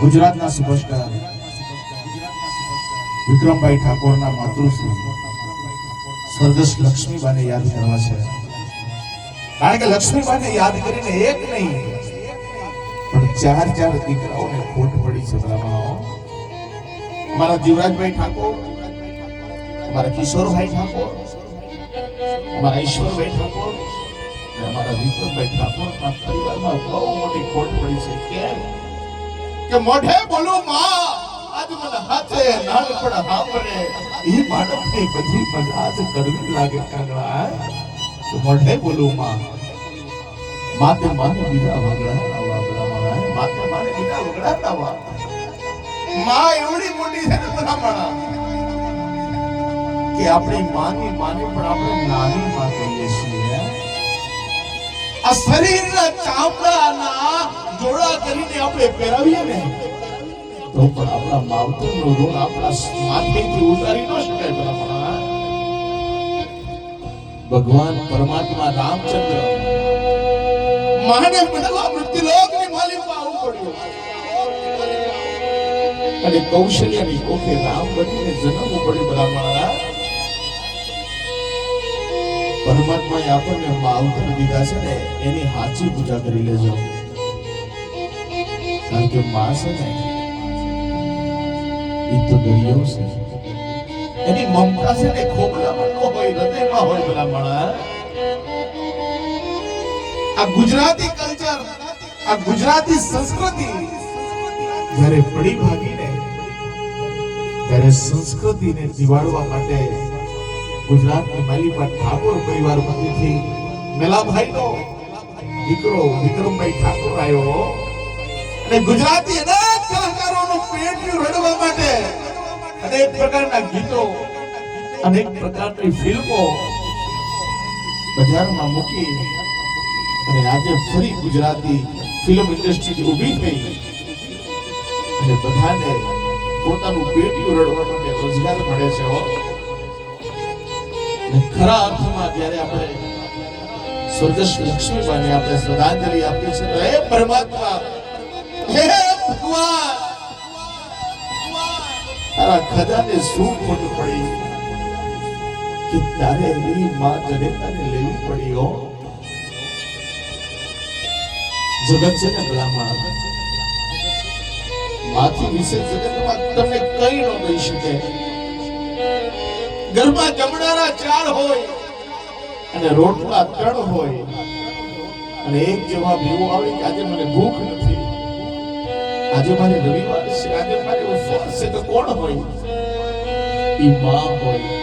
ગુજરાતના સુપરસ્ટાર વિક્રમભાઈ ઠાકોરના માતૃશ્રી સ્વર્ગસ્થ લક્ષ્મીબાને યાદ કરવા છે. કારણ કે લક્ષ્મીબાને યાદ કરીને એક નહીં, પણ ચાર ચાર દીકરાઓને ખોટ પડી છે અમારા જીવરાજભાઈ ઠાકોર, અમારા કિશોરભાઈ ઠાકોર, અમારા ઈશ્વરભાઈ ઠાકોર અમારા વિક્રમભાઈ ઠાકોરના પરિવારમાં બહુ મોટી ખોટ પડી છે. કેમ? કે મોઢે બોલું, માં, આજ મને હાથે નાનપણ સાંભળે એ બાળકની બધી મજા જ કરવી લાગે કાગડા તો મોઢે બોલું, માં. માતે માને બીજા વગડા આવા બ્રાહ્મણા માતે માને બીજા વગડા આવા માં, એવડી મોટી છે ને બ્રાહ્મણા કે આપણી માની માની પણ આપણે નાની માં કહીએ છીએ. આ શરીરના ચામડાના જોડા કરીને આપણે પહેરાવીએ ને. તો પણ આપણા માવતરનો ઋણ આપણા માથેથી ઉતારી ન શકાય બ્રાહ્મણા ભગવાન પરમાત્મા રામચંદ્ર. માને મળવા મૃત્યુલોકની માલિકમાં આવવું પડ્યું. અને કૌશલ્યની કોખે રામ બનીને જન્મવું પડ્યું બ્રાહ્મણા પરમાત્માએ આપણને માવતર દીધા છે ને એની સાચી પૂજા કરી લેજો. કારણ કે માં છે ને એ તો દરિયો છે એની મમતા છે ને ખોબલામાં ન હોય હૃદયમાં હોય પેલા માણા આ ગુજરાતી કલ્ચર આ ગુજરાતી સંસ્કૃતિ જ્યારે પડી ભાગીને ત્યારે સંસ્કૃતિને જીવાડવા માટે ગુજરાતની માલિકા ઠાકોર પરિવારમાંથી મેલાભાઈનો દીકરો વિક્રમભાઈ ઠાકોર આવ્યો ગુજરાતી અનેક કલાકારોનું પેટનું રડવા માટે અનેક પ્રકારના ગીતો, અનેક પ્રકારની ફિલ્મો બજારમાં મૂકી અને આજે ફરી ગુજરાતી ફિલ્મ ઇન્ડસ્ટ્રી ઊભી થઈ. અને બધાને પોતાનું પેટીયું રડવા માટે રોજગાર મળે છે ખરા અર્થમાં જ્યારે આપણે સ્વર્ગસ્થ લક્ષ્મીબાને આપણે શ્રદ્ધાંજલિ આપીએ છીએ, તો એ પરમાત્મા માથી વિશે જગતમાં તમને કઈ ન કહી શકે. ઘરમાં ચાર હોય અને રોટલા ત્રણ હોય. અને એક જવાબ એવો આવે કે આજે મને ભૂખ નથી. આજે મારે રવિવાર છે આજે મારે ઉપવાસ છે તો કોણ હોય? એ માં હોય.